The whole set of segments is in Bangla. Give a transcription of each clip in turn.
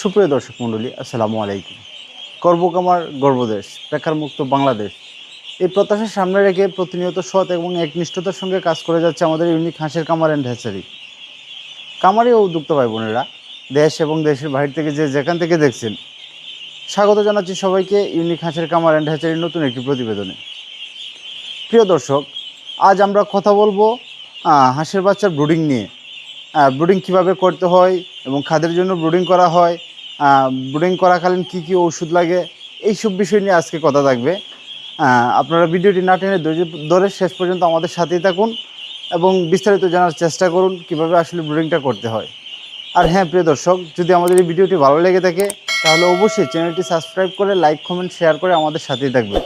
সুপ্রিয় দর্শক মণ্ডলী, আসসালামু আলাইকুম। কর্মকামার গর্বদেশ বেকার মুক্ত বাংলাদেশ। এই প্রত্যাশা সামনে রেখে প্রতিনিয়ত সৎ এবং একনিষ্ঠতার সঙ্গে কাজ করে যাচ্ছে আমাদের ইউনিক হাঁসের কামার অ্যান্ড হ্যাচারি কামারি ও উদ্যোক্তা ভাই বোনেরা, দেশ এবং দেশের বাহির থেকে যে যেখান থেকে দেখছেন, স্বাগত জানাচ্ছি সবাইকে ইউনিক হাঁসের কামার অ্যান্ড হ্যাচারির নতুন একটি প্রতিবেদনে। প্রিয় দর্শক, আজ আমরা কথা বলব হাঁসের বাচ্চার ব্রুডিং নিয়ে। ব্রুডিং কীভাবে করতে হয় এবং খাদের জন্য ব্রুডিং করা হয় ব্রুডিং করাকালীন কি কি ওষুধ লাগে, এইসব বিষয় নিয়ে আজকে কথা থাকবে। আপনারা ভিডিওটি না টেনে ধরে শেষ পর্যন্ত আমাদের সাথেই থাকুন এবং বিস্তারিত জানার চেষ্টা করুন কীভাবে আসলে ব্রুডিংটা করতে হয়। আর হ্যাঁ প্রিয় দর্শক, যদি আমাদের এই ভিডিওটি ভালো লেগে থাকে, তাহলে অবশ্যই চ্যানেলটি সাবস্ক্রাইব করে, লাইক, কমেন্ট, শেয়ার করে আমাদের সাথেই থাকবে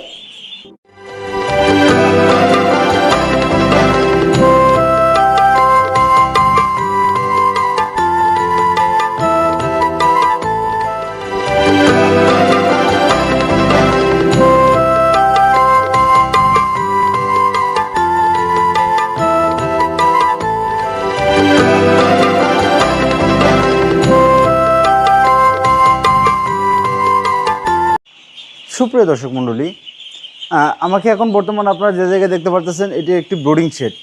সুপ্রিয় দর্শক মণ্ডলী আমাকে এখন বর্তমানে আপনারা যে জায়গায় দেখতে পারতেছেন, এটি একটি ব্রুডিং শেড।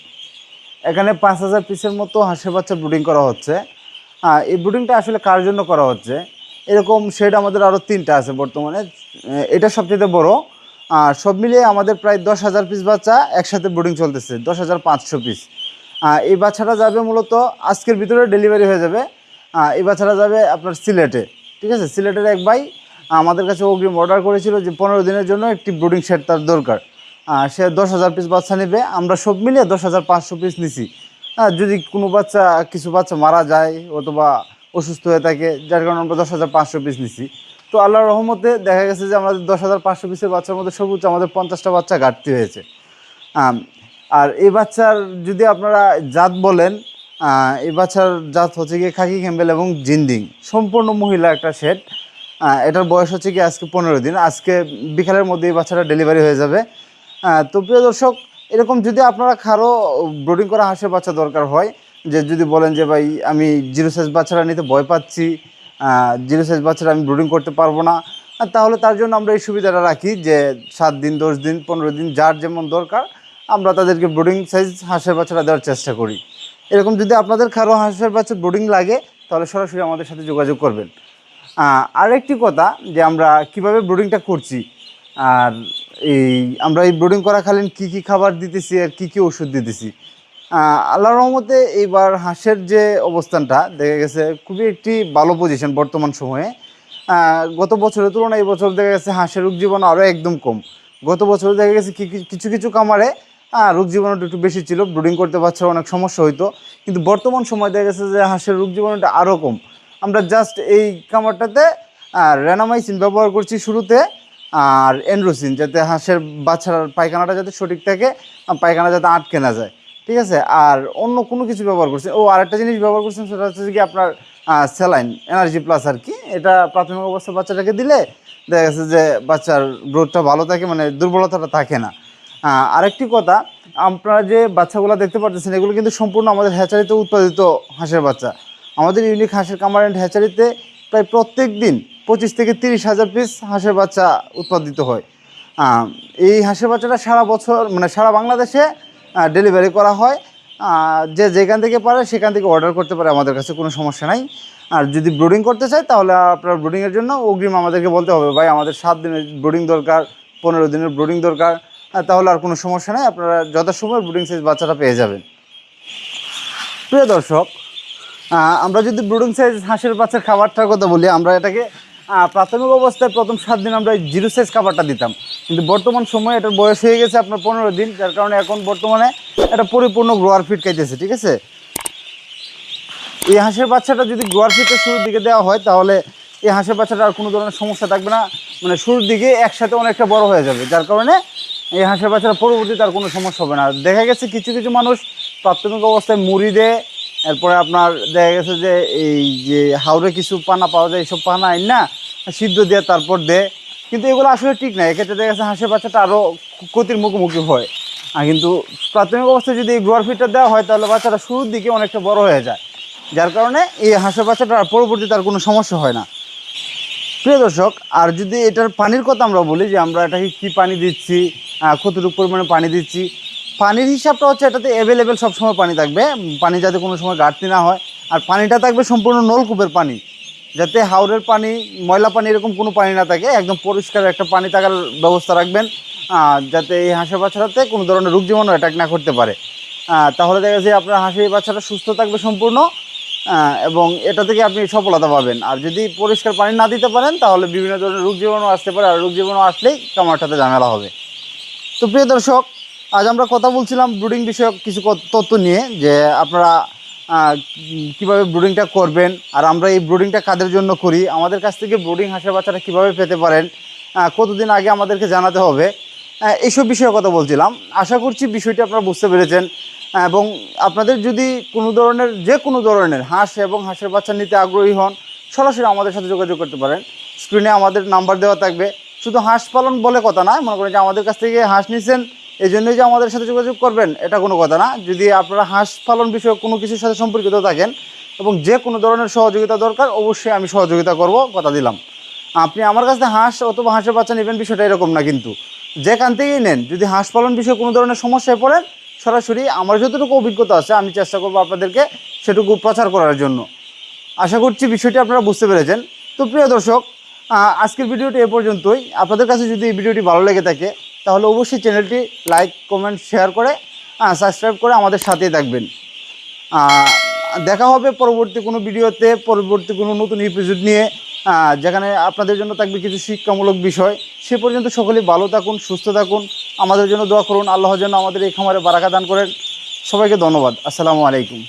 এখানে পাঁচ হাজার পিসের মতো হাঁসের বাচ্চা ব্রুডিং করা হচ্ছে। এই ব্রুডিংটা আসলে কার জন্য করা হচ্ছে? এরকম শেড আমাদের আরও তিনটা আছে বর্তমানে। এটা সবচেয়ে বড়। আর সব মিলিয়ে আমাদের প্রায় দশ হাজার পিস বাচ্চা একসাথে ব্রুডিং চলতেছে, দশ হাজার পাঁচশো পিস। এই বাচ্চাটা যাবে মূলত আজকের ভিতরে ডেলিভারি হয়ে যাবে। এই বাচ্চাটা যাবে আপনার সিলেটে, ঠিক আছে? সিলেটের এক ভাই আমাদের কাছে অগ্রিম অর্ডার করেছিল যে পনেরো দিনের জন্য একটি ব্রুডিং শেড তার দরকার। সে দশ হাজার পিস বাচ্চা নেবে, আমরা সব মিলিয়ে দশ হাজার পাঁচশো পিস নিছি। যদি কোনো বাচ্চা, কিছু বাচ্চা মারা যায় অথবা অসুস্থ হয়ে থাকে, যার কারণে আমরা দশ হাজার পাঁচশো পিস নিছি। তো আল্লাহর রহমতে দেখা গেছে যে আমাদের দশ হাজার পাঁচশো পিসের বাচ্চার মধ্যে সর্বোচ্চ আমাদের পঞ্চাশটা বাচ্চা ঘাটতি হয়েছে। আর এই বাচ্চার যদি আপনারা জাত বলেন এই বাচ্চার জাত হচ্ছে গিয়ে খাকি, ক্যাম্বেল এবং জিন্ডিং। সম্পূর্ণ মহিলা একটা শেড এটার বয়স হচ্ছে কি আজকে পনেরো দিন। আজকে বিকালের মধ্যে এই বাচ্চাটা ডেলিভারি হয়ে যাবে। তো প্রিয় দর্শক, এরকম যদি আপনারা কারও ব্রোডিং করা হাঁসের বাচ্চা দরকার হয়, যে যদি বলেন যে, ভাই, আমি জিরো সাইজ বাচ্চারা নিতে ভয় পাচ্ছি জিরো সাইজ বাচ্চারা আমি ব্রোডিং করতে পারব না তাহলে তার জন্য আমরা এই সুবিধাটা রাখি যে, সাত দিন, দশ দিন, পনেরো দিন, যার যেমন দরকার, আমরা তাদেরকে ব্রোডিং সাইজ হাঁসের বাচ্চাটা দেওয়ার চেষ্টা করি। এরকম যদি আপনাদের কারও হাঁসের বাচ্চা ব্রোডিং লাগে, তাহলে সরাসরি আমাদের সাথে যোগাযোগ করবেন। আরেকটি কথা যে আমরা কীভাবে ব্রোডিংটা করছি, আর এই আমরা এই ব্রোডিং করাকালীন কি কি খাবার দিতেছি আর কি কি ওষুধ দিতেছি। আল্লাহ রহমতে এইবার হাঁসের যে অবস্থানটা দেখা গেছে খুবই একটি ভালো পজিশন বর্তমান সময়ে। গত বছরের তুলনায় এই বছর দেখা গেছে হাঁসের রোগ জীবন আরও একদম কম। গত বছর দেখা গেছে কিছু কিছু কামারে রোগ জীবাণুটা একটু বেশি ছিল ব্রুডিং করতে পারছে অনেক সমস্যা হইতো। কিন্তু বর্তমান সময় দেখা গেছে যে হাঁসের রোগ জীবাণুটা আরও কম। আমরা জাস্ট এই কামারটাতে র্যানামাইসিন ব্যবহার করছি শুরুতে, আর এনরোসিন যাতে হাঁসের বাচ্চার পায়খানাটা যাতে সঠিক থাকে পায়খানা যাতে আটকে না যায়, ঠিক আছে? আর অন্য কোনো কিছু ব্যবহার করছেন ও আরেকটা জিনিস ব্যবহার করছেন সেটা হচ্ছে কি আপনার স্যালাইন এনার্জি প্লাস আর কি। এটা প্রাথমিক অবস্থায় বাচ্চাটাকে দিলে দেখা গেছে যে বাচ্চার গ্রোথটা ভালো থাকে মানে দুর্বলতাটা থাকে না। আরেকটি কথা, আপনারা যে বাচ্চাগুলো দেখতে পাচ্ছেন এগুলো কিন্তু সম্পূর্ণ আমাদের হ্যাচারিতে উৎপাদিত হাঁসের বাচ্চা। আমাদের ইউনিক হাঁসের কামার অ্যান্ড হ্যাচারিতে প্রায় প্রত্যেক দিন পঁচিশ থেকে তিরিশ হাজার পিস হাঁসের বাচ্চা উৎপাদিত হয়। এই হাঁসের বাচ্চাটা সারা বছর মানে সারা বাংলাদেশে ডেলিভারি করা হয়। যে যেখান থেকে পারে সেখান থেকে অর্ডার করতে পারে, আমাদের কাছে কোনো সমস্যা নাই। আর যদি ব্রোডিং করতে চায়, তাহলে আপনার ব্রোডিংয়ের জন্য অগ্রিম আমাদেরকে বলতে হবে, ভাই, আমাদের সাত দিনের ব্রোডিং দরকার, পনেরো দিনের ব্রোডিং দরকার তাহলে আর কোনো সমস্যা নেই। আপনারা যথাসময় ব্রোডিং সাইজ বাচ্চাটা পেয়ে যাবেন। প্রিয় দর্শক আমরা যদি ব্রুডিং সাইজ হাঁসের বাচ্চার খাবারটার কথা বলি, আমরা এটাকে প্রাথমিক অবস্থায় প্রথম সাত দিন আমরা জিরো সাইজ খাবারটা দিতাম। কিন্তু বর্তমান সময়ে এটার বয়স হয়ে গেছে আপনার পনেরো দিন, যার কারণে এখন বর্তমানে এটা পরিপূর্ণ গ্রোয়ার ফিট খাইতেছে, ঠিক আছে? এই হাঁসের বাচ্চাটা যদি গ্রোয়ার ফিটের শুরুর দিকে দেওয়া হয়, তাহলে এই হাঁসের বাচ্চাটা আর কোনো ধরনের সমস্যা থাকবে না। মানে শুরুর দিকে একসাথে অনেকটা বড় হয়ে যাবে, যার কারণে এই হাঁসের বাচ্চাটা পরবর্তীতে আর কোনো সমস্যা হবে না। দেখা গেছে কিছু কিছু মানুষ প্রাথমিক অবস্থায় মুড়ি দেয় এরপরে আপনার দেখা গেছে যে এই যে হাওড়ে কিছু পানা পাওয়া যায়, এইসব পানা আইন না সিদ্ধ দিয়ে তারপর দেয় কিন্তু এগুলো আসলে ঠিক না। এক্ষেত্রে দেখা গেছে হাঁসের বাচ্চাটা আরও ক্ষতির মুখোমুখি হয়। আর কিন্তু প্রাথমিক অবস্থায় যদি এই গ্রোয়ার ফিটটা দেওয়া হয়, তাহলে বাচ্চাটা শুরুর দিকে অনেকটা বড় হয়ে যায়। যার কারণে এই হাঁসের বাচ্চাটার আর পরবর্তীতে আর কোনো সমস্যা হয় না। প্রিয় দর্শক, আর যদি এটার পানির কথা আমরা বলি, যে আমরা এটাকে কী পানি দিচ্ছি কতটুকু পরিমাণে পানি দিচ্ছি পানির হিসাবটা হচ্ছে এটাতে অ্যাভেলেবেল সবসময় পানি থাকবে। পানি যাতে কোনো সময় ঘাটতি না হয়। আর পানিটা থাকবে সম্পূর্ণ নলকূপের পানি। যাতে হাওড়ের পানি, ময়লা পানি এরকম কোনো পানি না থাকে, একদম পরিষ্কার একটা পানি থাকার ব্যবস্থা রাখবেন। যাতে এই হাঁসের বাচ্চাটাতে কোনো ধরনের রোগ জীবাণু অ্যাটাক না করতে পারে। তাহলে দেখা যাচ্ছে আপনার হাঁসের বাচ্চাটা সুস্থ থাকবে সম্পূর্ণ। এবং এটা থেকে আপনি সফলতা পাবেন। আর যদি পরিষ্কার পানি না দিতে পারেন, তাহলে বিভিন্ন ধরনের রোগ জীবাণু আসতে পারে। আর রোগ জীবাণু আসলেই কামারটাতে ঝামেলা হবে। তো প্রিয় দর্শক আজ আমরা কথা বলছিলাম ব্রুডিং বিষয়ক কিছু তথ্য নিয়ে যে আপনারা কীভাবে ব্রুডিংটা করবেন আর আমরা এই ব্রুডিংটা কাদের জন্য করি, আমাদের কাছ থেকে ব্রুডিং হাঁসের বাচ্চারা কীভাবে পেতে পারেন কতদিন আগে আমাদেরকে জানাতে হবে এইসব বিষয়ে কথা বলছিলাম। আশা করছি বিষয়টি আপনারা বুঝতে পেরেছেন এবং আপনাদের যদি কোনো ধরনের, যে কোনো ধরনের হাঁস এবং হাঁসের বাচ্চা নিতে আগ্রহী হন, সরাসরি আমাদের সাথে যোগাযোগ করতে পারেন। স্ক্রিনে আমাদের নাম্বার দেওয়া থাকবে। শুধু হাঁস পালন বলে কথা না মনে করেন যে আমাদের কাছ থেকে হাঁস নিছেন এই জন্যই যে আমাদের সাথে যোগাযোগ করবেন, এটা কোনো কথা না। যদি আপনারা হাঁস পালন বিষয়ে কোনো কিছুর সাথে সম্পর্কিত থাকেন এবং যে কোনো ধরনের সহযোগিতা দরকার, অবশ্যই আমি সহযোগিতা করব, কথা দিলাম। আপনি আমার কাছে হাঁস অথবা হাঁসের বাচ্চা নেবেন, বিষয়টা এরকম না কিন্তু। যেখান থেকেই নেন, যদি হাঁস পালন বিষয়ে কোনো ধরনের সমস্যায় পড়েন, সরাসরি আমার যতটুকু অভিজ্ঞতা আছে, আমি চেষ্টা করব আপনাদেরকে সেটুকু প্রচার করার জন্য। আশা করছি বিষয়টি আপনারা বুঝতে পেরেছেন। তো প্রিয় দর্শক আজকের ভিডিওটি এ পর্যন্তই। আপনাদের কাছে যদি এই ভিডিওটি ভালো লেগে থাকে তাহলে অবশ্যই চ্যানেলটি লাইক, কমেন্ট, শেয়ার করে সাবস্ক্রাইব করে আমাদের সাথেই থাকবেন। দেখা হবে পরবর্তী কোনো ভিডিওতে, পরবর্তী কোনো নতুন এপিসোড নিয়ে। যেখানে আপনাদের জন্য থাকবে কিছু শিক্ষামূলক বিষয়। সে পর্যন্ত সকলেই ভালো থাকুন, সুস্থ থাকুন। আমাদের জন্য দোয়া করুন, আল্লাহ যেন আমাদের এই খামারে বারাকা দান করেন। সবাইকে ধন্যবাদ। আসসালামু আলাইকুম।